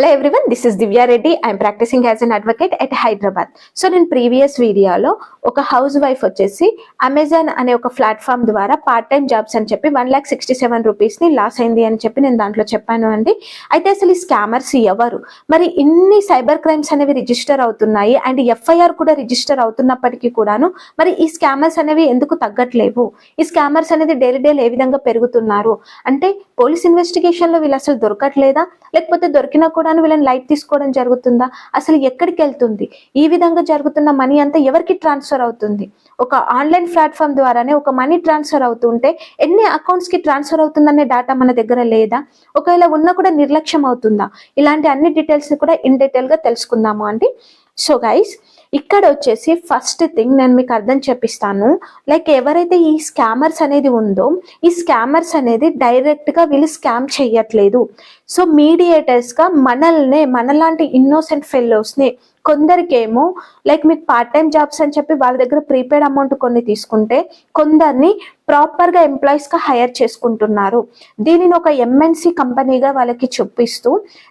Hello everyone this is Divya Reddy I'm practising as an advocate at Hyderabad so నేను previous వీడియోలో ఒక house wife వచ్చేసి Amazon అనే ఒక ప్లాట్ఫామ్ ద్వారా పార్ట్ టైం జాబ్స్ అని చెప్పి వన్ ల్యాక్ సిక్స్టీ సెవెన్ రూపీస్ని లాస్ అయింది అని చెప్పి నేను దాంట్లో చెప్పాను అండి. అయితే అసలు ఈ స్కామర్స్ ఎవరు? మరి ఇన్ని సైబర్ క్రైమ్స్ అనేవి రిజిస్టర్ అవుతున్నాయి అండ్ ఎఫ్ఐఆర్ కూడా రిజిస్టర్ అవుతున్నప్పటికీ కూడాను మరి ఈ స్కామర్స్ అనేవి ఎందుకు తగ్గట్లేవు? ఈ స్కామర్స్ అనేది డైలీ డైలీ ఏ విధంగా పెరుగుతున్నారు? అంటే పోలీస్ ఇన్వెస్టిగేషన్లో వీళ్ళు అసలు దొరకట్లేదా? లేకపోతే దొరికినా కూడా వీళ్ళని లైట్ తీసుకోవడం జరుగుతుందా? అసలు ఎక్కడికి వెళ్తుంది? ఈ విధంగా జరుగుతున్న మనీ అంతా ఎవరికి ట్రాన్స్ఫర్ అవుతుంది? ఒక ఆన్లైన్ ప్లాట్ఫామ్ ద్వారానే ఒక మనీ ట్రాన్స్ఫర్ అవుతుంటే ఎన్ని అకౌంట్స్కి ట్రాన్స్ఫర్ అవుతుందనే డేటా మన దగ్గర లేదా? ఒకవేళ ఉన్నా కూడా నిర్లక్ష్యం అవుతుందా? ఇలాంటి అన్ని డీటెయిల్స్ కూడా ఇన్ డీటెయిల్గా తెలుసుకుందాము అండి సో గైస్ ఇక్కడ వచ్చేసి ఫస్ట్ థింగ్ నేను మీకు అర్థం చెప్పిస్తాను. లైక్ ఎవరైతే ఈ స్కామర్స్ అనేది ఉందో ఈ స్కామర్స్ అనేది డైరెక్ట్గా వీళ్ళు స్కామ్ చేయట్లేదు సో మీడియేటర్స్గా మనల్నే మనలాంటి ఇన్నోసెంట్ ఫెలోస్ని కొందరికేమో లైక్ మీకు పార్ట్ టైం జాబ్స్ అని చెప్పి వాళ్ళ దగ్గర ప్రీపెయిడ్ అమౌంట్ కొన్ని తీసుకుంటే కొందరిని ప్రాపర్గా ఎంప్లాయీస్గా హైర్ చేసుకుంటున్నారు. దీనిని ఒక ఎంఎన్సి కంపెనీగా వాళ్ళకి చూపిస్తూ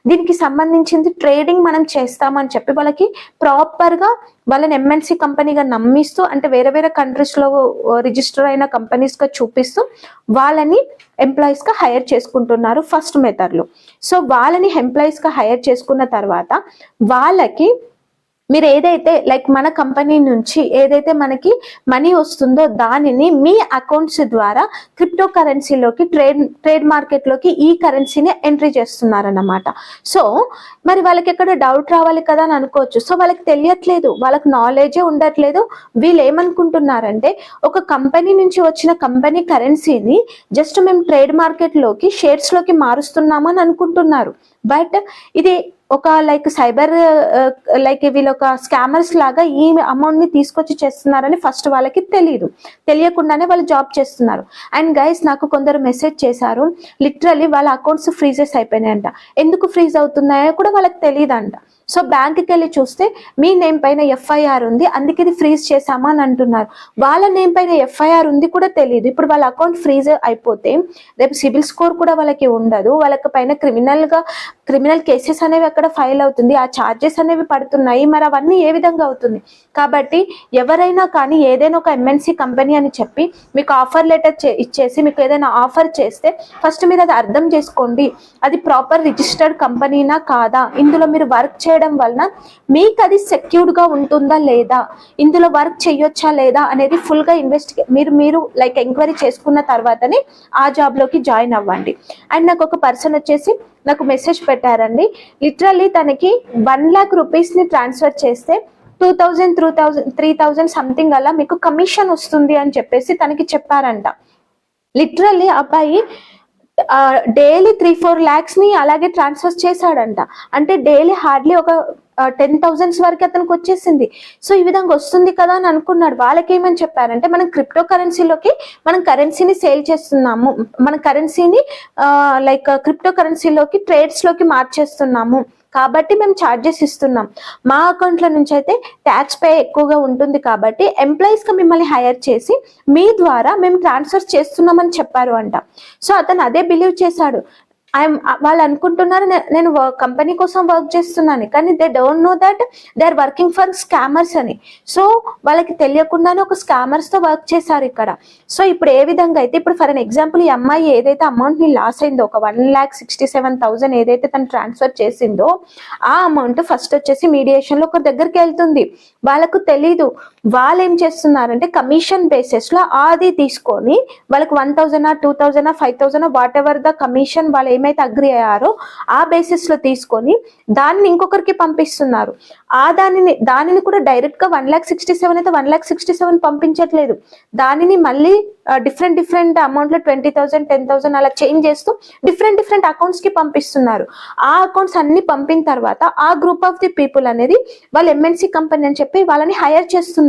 దీనికి సంబంధించింది ట్రేడింగ్ మనం చేస్తామని చెప్పి వాళ్ళకి ప్రాపర్గా వాళ్ళని ఎంఎన్సి కంపెనీగా నమ్మిస్తూ అంటే వేరే వేరే కంట్రీస్లో రిజిస్టర్ అయిన కంపెనీస్గా చూపిస్తూ వాళ్ళని ఎంప్లాయీస్గా హైర్ చేసుకుంటున్నారు ఫస్ట్ మెథడ్లో. సో వాళ్ళని ఎంప్లాయీస్గా హైర్ చేసుకున్న తర్వాత వాళ్ళకి మీరు ఏదైతే లైక్ మన కంపెనీ నుంచి ఏదైతే మనకి మనీ వస్తుందో దానిని మీ అకౌంట్స్ ద్వారా క్రిప్టో కరెన్సీలోకి ట్రేడ్ ట్రేడ్ మార్కెట్లోకి ఈ కరెన్సీని ఎంట్రీ చేస్తున్నారన్నమాట. సో మరి వాళ్ళకి ఎక్కడ డౌట్ రావాలి కదా అని అనుకోవచ్చు. సో వాళ్ళకి తెలియట్లేదు. వాళ్ళకి నాలెడ్జే ఉండట్లేదు. వీళ్ళు ఏమనుకుంటున్నారంటే ఒక కంపెనీ నుంచి వచ్చిన కంపెనీ కరెన్సీని జస్ట్ మేము ట్రేడ్ మార్కెట్లోకి షేర్స్లోకి మారుస్తున్నామని అనుకుంటున్నారు. బట్ ఇది ఒక లైక్ సైబర్ లైక్ వీళ్ళు ఒక స్కామర్స్ లాగా ఈ అమౌంట్ని తీసుకొచ్చి చేస్తున్నారని ఫస్ట్ వాళ్ళకి తెలియదు తెలియకుండానే వాళ్ళు జాబ్ చేస్తున్నారు. అండ్ గైస్ నాకు కొందరు మెసేజ్ చేశారు. లిటరలీ వాళ్ళ అకౌంట్స్ ఫ్రీజెస్ అయిపోయినాయంట. ఎందుకు ఫ్రీజ్ అవుతున్నాయో కూడా వాళ్ళకి తెలియదంట సో బ్యాంక్కి వెళ్ళి చూస్తే మీ నేమ్ పైన ఎఫ్ఐఆర్ ఉంది అందుకే ఇది ఫ్రీజ్ చేశామా అని అంటున్నారు. వాళ్ళ నేమ్ పైన ఎఫ్ఐఆర్ ఉంది కూడా తెలియదు ఇప్పుడు వాళ్ళ అకౌంట్ ఫ్రీజ్ అయిపోతే రేపు సిబిల్ స్కోర్ కూడా వాళ్ళకి ఉండదు. వాళ్ళకి పైన క్రిమినల్గా క్రిమినల్ కేసెస్ అనేవి అక్కడ ఫైల్ అవుతుంది. ఆ చార్జెస్ అనేవి పడుతున్నాయి. మరి అవన్నీ ఏ విధంగా అవుతుంది? కాబట్టి ఎవరైనా కానీ ఏదైనా ఒక ఎంఎన్సీ కంపెనీ అని చెప్పి మీకు ఆఫర్ లెటర్ ఇచ్చేసి మీకు ఏదైనా ఆఫర్ చేస్తే ఫస్ట్ మీరు అది అర్థం చేసుకోండి. అది ప్రాపర్ రిజిస్టర్డ్ కంపెనీనా కాదా? ఇందులో మీరు వర్క్ చేయడం వలన మీకు అది సెక్యూర్డ్గా ఉంటుందా లేదా? ఇందులో వర్క్ చేయొచ్చా లేదా అనేది ఫుల్గా ఇన్వెస్టిగే మీరు మీరు లైక్ ఎంక్వైరీ చేసుకున్న తర్వాతనే ఆ జాబ్లోకి జాయిన్ అవ్వండి. అండ్ నాకు ఒక పర్సన్ వచ్చేసి నాకు మెసేజ్ పెట్టారండి. లిటరల్లీ తనకి వన్ ల్యాక్ రూపీస్ని ట్రాన్స్ఫర్ చేస్తే two thousand three thousand three thousand something అలా మీకు కమిషన్ వస్తుంది అని చెప్పేసి తనకి చెప్పారంట. లిటరల్లీ అబ్బాయి డైలీ త్రీ ఫోర్ లాక్స్ని అలాగే ట్రాన్స్ఫర్ చేశాడంట. అంటే డైలీ హార్డ్లీ ఒక టెన్ థౌజండ్స్ వరకు అతనికి వచ్చేసింది. సో ఈ విధంగా వస్తుంది కదా అని అనుకున్నాడు. వాళ్ళకి ఏమని చెప్పారంటే మనం క్రిప్టో కరెన్సీలోకి మనం కరెన్సీని సేల్ చేస్తున్నాము. మన కరెన్సీని లైక్ క్రిప్టో కరెన్సీలోకి ట్రేడ్స్లోకి మార్చేస్తున్నాము. కాబట్టి మేము ఛార్జెస్ ఇస్తున్నాం. మా అకౌంట్ల నుంచి అయితే ట్యాక్స్ పే ఎక్కువగా ఉంటుంది కాబట్టి ఎంప్లాయీస్గా మిమ్మల్ని హైర్ చేసి మీ ద్వారా మేము ట్రాన్స్ఫర్ చేస్తున్నామని చెప్పారు అంట. సో అతను అదే బిలీవ్ చేశాడు. ఐఎమ్ వాళ్ళు అనుకుంటున్నారు నేను కంపెనీ కోసం వర్క్ చేస్తున్నాను కానీ they don't know that they are working for scammers అని. సో వాళ్ళకి తెలియకుండానే ఒక స్కామర్స్తో వర్క్ చేశారు ఇక్కడ. సో ఇప్పుడు ఏ విధంగా అయితే ఇప్పుడు ఫర్ అన్ ఎగ్జాంపుల్ ఈ అమ్మాయి ఏదైతే అమౌంట్ని లాస్ అయిందో ఒక one lakh sixty seven thousand ఏదైతే తను ట్రాన్స్ఫర్ చేసిందో ఆ అమౌంట్ ఫస్ట్ వచ్చేసి మీడియేషన్లో ఒకరి దగ్గరికి వెళ్తుంది. వాళ్ళకు తెలీదు. వాళ్ళు ఏం చేస్తున్నారంటే కమిషన్ బేసిస్లో అది తీసుకొని వాళ్ళకి one thousand two thousand five thousand whatever the commission వాళ్ళు ఏమైతే అగ్రి అయ్యారో ఆ బేసిస్లో తీసుకొని దాన్ని ఇంకొకరికి పంపిస్తున్నారు. ఆ దానిని దానిని కూడా డైరెక్ట్గా వన్ ల్యాక్ సిక్స్టీ సెవెన్ అయితే వన్ ల్యాక్ సిక్స్టీ సెవెన్ పంపించట్లేదు. దానిని మళ్ళీ డిఫరెంట్ డిఫరెంట్ అమౌంట్లో ట్వంటీ థౌసండ్ టెన్ థౌసండ్ అలా చేంజ్ చేస్తూ డిఫరెంట్ డిఫరెంట్ అకౌంట్స్కి పంపిస్తున్నారు. ఆ అకౌంట్స్ అన్ని పంపిన తర్వాత ఆ గ్రూప్ ఆఫ్ ది పీపుల్ అనేది వాళ్ళు ఎంఎన్సీ కంపెనీ అని చెప్పి వాళ్ళని హైర్ చేస్తున్నారు.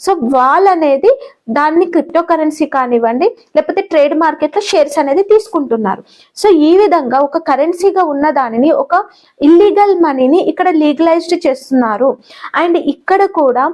సో వాళ్ళనేది దాన్ని క్రిప్టో కరెన్సీ కానివ్వండి లేకపోతే ట్రేడ్ మార్కెట్లో షేర్స్ అనేది తీసుకుంటున్నారు. సో ఈ విధంగా ఒక కరెన్సీగా ఉన్న దానిని ఒక ఇల్లీగల్ మనీని ఇక్కడ లీగలైజ్డ్ చేస్తున్నారు. అండ్ ఇక్కడ కూడా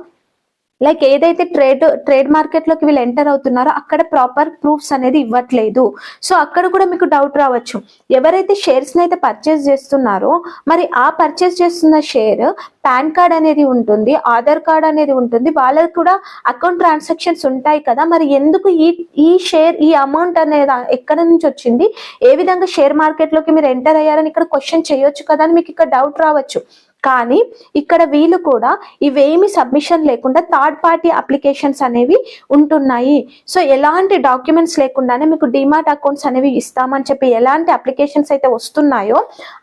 లైక్ ఏదైతే ట్రేడ్ ట్రేడ్ మార్కెట్లోకి వీళ్ళు ఎంటర్ అవుతున్నారో అక్కడ ప్రాపర్ ప్రూఫ్స్ అనేది ఇవ్వట్లేదు. సో అక్కడ కూడా మీకు డౌట్ రావచ్చు. ఎవరైతే షేర్స్ అయితే పర్చేస్ చేస్తున్నారో మరి ఆ పర్చేస్ చేస్తున్న షేర్ పాన్ కార్డ్ అనేది ఉంటుంది ఆధార్ కార్డ్ అనేది ఉంటుంది. వాళ్ళకి కూడా అకౌంట్ ట్రాన్సాక్షన్స్ ఉంటాయి కదా మరి ఎందుకు ఈ ఈ షేర్ ఈ అమౌంట్ అనేది ఎక్కడ నుంచి వచ్చింది? ఏ విధంగా షేర్ మార్కెట్లోకి మీరు ఎంటర్ అయ్యారని ఇక్కడ క్వశ్చన్ చేయొచ్చు కదా అని మీకు ఇక్కడ డౌట్ రావచ్చు. కానీ ఇక్కడ వీళ్ళు కూడా ఇవేమి సబ్మిషన్ లేకుండా థర్డ్ పార్టీ అప్లికేషన్స్ అనేవి ఉంటున్నాయి. సో ఎలాంటి డాక్యుమెంట్స్ లేకుండానే మీకు డిమాట్ అకౌంట్స్ అనేవి ఇస్తామని చెప్పి ఎలాంటి అప్లికేషన్స్ అయితే వస్తున్నాయో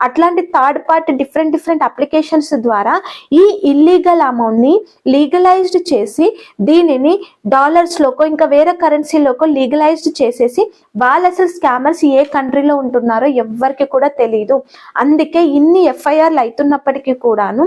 అట్లాంటి third party different different applications ద్వారా ఈ ఇల్లీగల్ అమౌంట్ని లీగలైజ్డ్ చేసి దీనిని డాలర్స్లోకో ఇంకా వేరే కరెన్సీలోకో లీగలైజ్డ్ చేసేసి వాళ్ళు అసలు స్కామర్స్ ఏ కంట్రీలో ఉంటున్నారో ఎవ్వరికి కూడా తెలియదు అందుకే ఇన్ని ఎఫ్ఐఆర్లు అవుతున్నప్పటికీ కూడాను.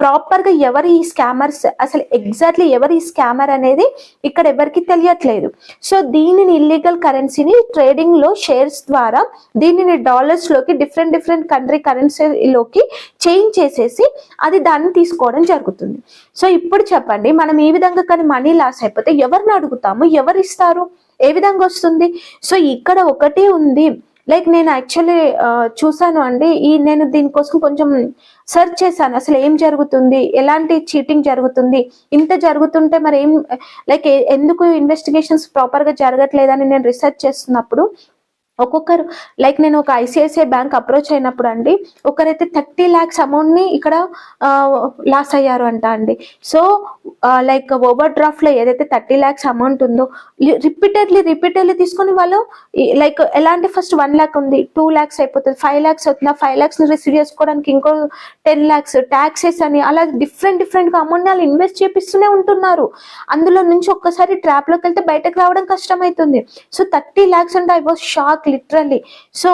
ప్రాపర్గా ఎవరు ఈ స్కామర్స్ అసలు ఎగ్జాక్ట్లీ ఎవరు ఈ స్కామర్ అనేది ఇక్కడ ఎవరికి తెలియట్లేదు. సో దీనిని ఇల్లీగల్ కరెన్సీని ట్రేడింగ్లో షేర్స్ ద్వారా దీనిని డాలర్స్లోకి డిఫరెంట్ డిఫరెంట్ కంట్రీ కరెన్సీలోకి చేంజ్ చేసేసి అది దాన్ని తీసుకోవడం జరుగుతుంది. సో ఇప్పుడు చెప్పండి మనం ఈ విధంగా కానీ మనీ లాస్ అయిపోతే ఎవరిని అడుగుతాము? ఎవరు ఇస్తారు? ఏ విధంగా వస్తుంది? సో ఇక్కడ ఒకటి ఉంది. లైక్ నేను యాక్చువల్లీ చూసాను అండి. ఈ నేను దీనికోసం కొంచెం సెర్చ్ చేశాను. అసలు ఏం జరుగుతుంది? ఎలాంటి చీటింగ్ జరుగుతుంది? ఇంత జరుగుతుంటే మరి ఏం లైక్ ఎందుకు ఇన్వెస్టిగేషన్స్ ప్రాపర్గా జరగట్లేదని నేను రీసెర్చ్ చేస్తున్నప్పుడు ఒక్కొక్కరు లైక్ నేను ఒక ఐసిఐసిఐ బ్యాంక్ అప్రోచ్ అయినప్పుడు అండి ఒకరైతే థర్టీ ల్యాక్స్ అమౌంట్ని ఇక్కడ లాస్ అయ్యారు అంట అండి. సో లైక్ ఓవర్ డ్రాఫ్ట్లో ఏదైతే థర్టీ ల్యాక్స్ అమౌంట్ ఉందో రిపీటెడ్లీ రిపీటెడ్లీ తీసుకొని వాళ్ళు లైక్ ఎలాంటి ఫస్ట్ వన్ ల్యాక్ ఉంది టూ ల్యాక్స్ అయిపోతుంది ఫైవ్ ల్యాక్స్ అవుతుంది ఫైవ్ ల్యాక్స్ రిసీవ్ చేసుకోవడానికి ఇంకో టెన్ ల్యాక్స్ ట్యాక్సెస్ అని అలా డిఫరెంట్ డిఫరెంట్గా అమౌంట్ వాళ్ళు ఇన్వెస్ట్ చేపిస్తూనే ఉంటున్నారు. అందులో నుంచి ఒక్కసారి ట్రాప్లోకి వెళ్తే బయటకు రావడం కష్టమవుతుంది. సో థర్టీ ల్యాక్స్ అంటే I was shock. Literally so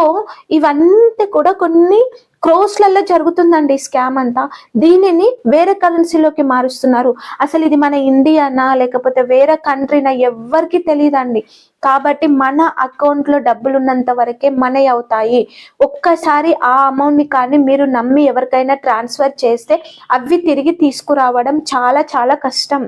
ఇవంతా కూడా కొన్ని క్రోస్లలో జరుగుతుందండి స్కామ్ అంతా. దీనిని వేరే కరెన్సీలోకి మారుస్తున్నారు. అసలు ఇది మన ఇండియానా లేకపోతే వేరే కంట్రీనా ఎవ్వరికి తెలియదండి. కాబట్టి మన అకౌంట్లో డబ్బులు ఉన్నంత వరకే మనీ అవుతాయి. ఒక్కసారి ఆ అమౌంట్ని కానీ మీరు నమ్మి ఎవరికైనా ట్రాన్స్ఫర్ చేస్తే అవి తిరిగి తీసుకురావడం చాలా చాలా కష్టం.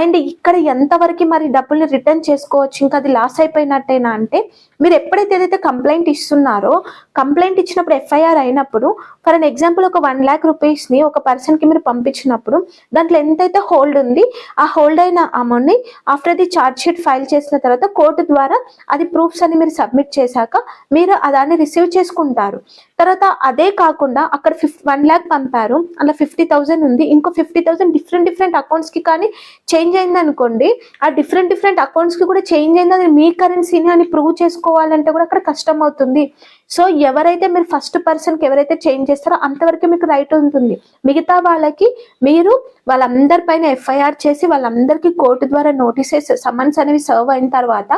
అండ్ ఇక్కడ ఎంతవరకు మరి డబ్బుల్ని రిటర్న్ చేసుకోవచ్చు? ఇంకా అది లాస్ అయిపోయినట్టేనా అంటే మీరు ఎప్పుడైతే ఏదైతే కంప్లైంట్ ఇస్తున్నారో కంప్లైంట్ ఇచ్చినప్పుడు ఎఫ్ఐఆర్ అయినప్పుడు ఫర్ అన్ ఎగ్జాంపుల్ ఒక వన్ ల్యాక్ రూపీస్ని ఒక పర్సన్కి మీరు పంపించినప్పుడు దాంట్లో ఎంతైతే హోల్డ్ ఉంది ఆ హోల్డ్ అయిన అమౌంట్ని after the charge sheet file చేసిన తర్వాత కోర్టు ద్వారా అది ప్రూఫ్స్ అని మీరు సబ్మిట్ చేశాక మీరు దాన్ని రిసీవ్ చేసుకుంటారు. తర్వాత అదే కాకుండా అక్కడ ఫిఫ్ వన్ ల్యాక్ పంపారు. అలా ఫిఫ్టీ థౌసండ్ ఉంది. ఇంకో ఫిఫ్టీ థౌసండ్ డిఫరెంట్ డిఫరెంట్ అకౌంట్స్కి కానీ చేంజ్ అయింది అనుకోండి ఆ డిఫరెంట్ డిఫరెంట్ అకౌంట్స్కి కూడా చేంజ్ అయింది. అది మీ కరెన్సీని అని ప్రూవ్ చేసుకోవాలంటే కూడా అక్కడ కష్టం అవుతుంది. సో ఎవరైతే మీరు ఫస్ట్ పర్సన్కి ఎవరైతే చేంజ్ చేస్తారో అంతవరకు మీకు రైట్ ఉంటుంది. మిగతా వాళ్ళకి మీరు వాళ్ళందరి పైన ఎఫ్ఐఆర్ చేసి వాళ్ళందరికీ కోర్టు ద్వారా నోటీసెస్ సమన్స్ అనేవి సర్వ్ అయిన తర్వాత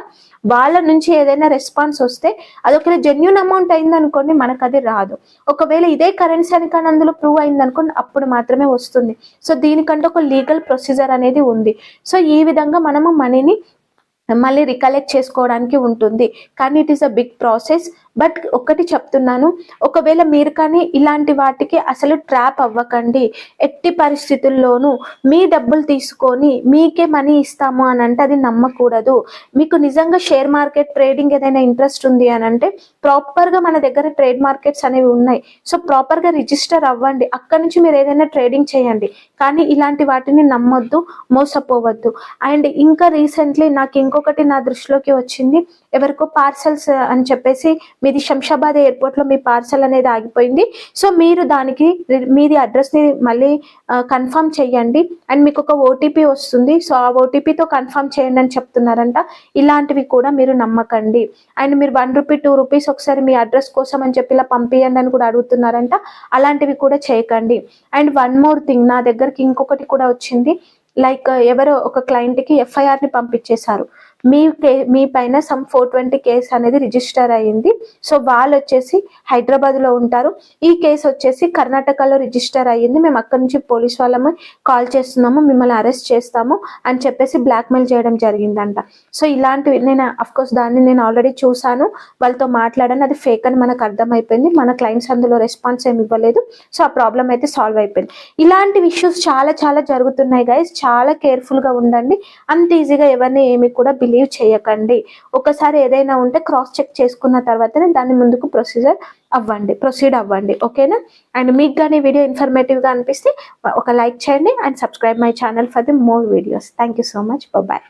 వాళ్ళ నుంచి ఏదైనా రెస్పాన్స్ వస్తే అది ఒకవేళ జెన్యున్ అమౌంట్ అయింది అనుకోండి మనకు అది రాదు. ఒకవేళ ఇదే కరెన్సీ అని కానీ అందులో ప్రూవ్ అయింది అనుకోండి అప్పుడు మాత్రమే వస్తుంది. సో దీనికంటే ఒక లీగల్ ప్రొసీజర్ అనేది ఉంది. సో ఈ విధంగా మనము మనీని మళ్ళీ రికలెక్ట్ చేసుకోవడానికి ఉంటుంది. కానీ it is a big process but ఒకటి చెప్తున్నాను ఒకవేళ మీరు కానీ ఇలాంటి వాటికి అసలు ట్రాప్ అవ్వకండి. ఎట్టి పరిస్థితుల్లోనూ మీ డబ్బులు తీసుకొని మీకే మనీ ఇస్తాము అని అంటే అది నమ్మకూడదు. మీకు నిజంగా షేర్ మార్కెట్ ట్రేడింగ్ ఏదైనా ఇంట్రెస్ట్ ఉంది అని అంటే ప్రాపర్గా మన దగ్గర ట్రేడ్ మార్కెట్స్ అనేవి ఉన్నాయి. సో ప్రాపర్గా రిజిస్టర్ అవ్వండి. అక్కడ నుంచి మీరు ఏదైనా ట్రేడింగ్ చేయండి. కానీ ఇలాంటి వాటిని నమ్మొద్దు మోసపోవద్దు. అండ్ ఇంకా రీసెంట్లీ నాకు ఇంకొకటి నా దృష్టిలోకి వచ్చింది. ఎవరికో పార్సల్స్ అని చెప్పేసి మీది శంషాబాద్ ఎయిర్పోర్ట్లో మీ పార్సల్ అనేది ఆగిపోయింది. సో మీరు దానికి మీది అడ్రస్ని మళ్ళీ కన్ఫర్మ్ చేయండి అండ్ మీకు ఒక ఓటీపీ వస్తుంది. సో ఆ ఓటీపీతో కన్ఫర్మ్ చేయండి అని చెప్తున్నారంట. ఇలాంటివి కూడా మీరు నమ్మకండి. అండ్ మీరు వన్ రూపీ టూ రూపీస్ ఒకసారి మీ అడ్రస్ కోసం అని చెప్పి ఇలా పంపించండి అని కూడా అడుగుతున్నారంట. అలాంటివి కూడా చేయకండి. అండ్ వన్ మోర్ థింగ్ నా దగ్గరికి ఇంకొకటి కూడా వచ్చింది. లైక్ ఎవరో ఒక క్లయింట్కి ఎఫ్ఐఆర్ని పంపించేశారు. మీ కే మీ పైన సమ్ ఫోర్ ట్వంటీ కేసు అనేది రిజిస్టర్ అయ్యింది. సో వాళ్ళు వచ్చేసి హైదరాబాద్లో ఉంటారు. ఈ కేసు వచ్చేసి కర్ణాటకలో రిజిస్టర్ అయ్యింది. మేము అక్కడి నుంచి పోలీస్ వాళ్ళము కాల్ చేస్తున్నాము మిమ్మల్ని అరెస్ట్ చేస్తాము అని చెప్పేసి బ్లాక్మెయిల్ చేయడం జరిగిందంట. సో ఇలాంటివి నేను అఫ్కోర్స్ దాన్ని నేను ఆల్రెడీ చూశాను. వాళ్ళతో మాట్లాడాను. అది ఫేక్ అని మనకు అర్థమైపోయింది. మన క్లయింట్స్ అందులో రెస్పాన్స్ ఏమి ఇవ్వలేదు. సో ఆ ప్రాబ్లం అయితే సాల్వ్ అయిపోయింది. ఇలాంటి ఇష్యూస్ చాలా చాలా జరుగుతున్నాయి గైస్ చాలా కేర్ఫుల్గా ఉండండి. అంత ఈజీగా ఎవరిని ఏమి కూడా బిలీవ్ చేయకండి. ఒకసారి ఏదైనా ఉంటే క్రాస్ చెక్ చేసుకున్న తర్వాతనే దాన్ని ముందుకు ప్రొసీజర్ అవ్వండి. ప్రొసీడ్ అవ్వండి. ఓకేనా అండ్ మీకు కానీ వీడియో ఇన్ఫర్మేటివ్గా అనిపిస్తే ఒక లైక్ చేయండి and subscribe my channel for the more videos thank you so much bye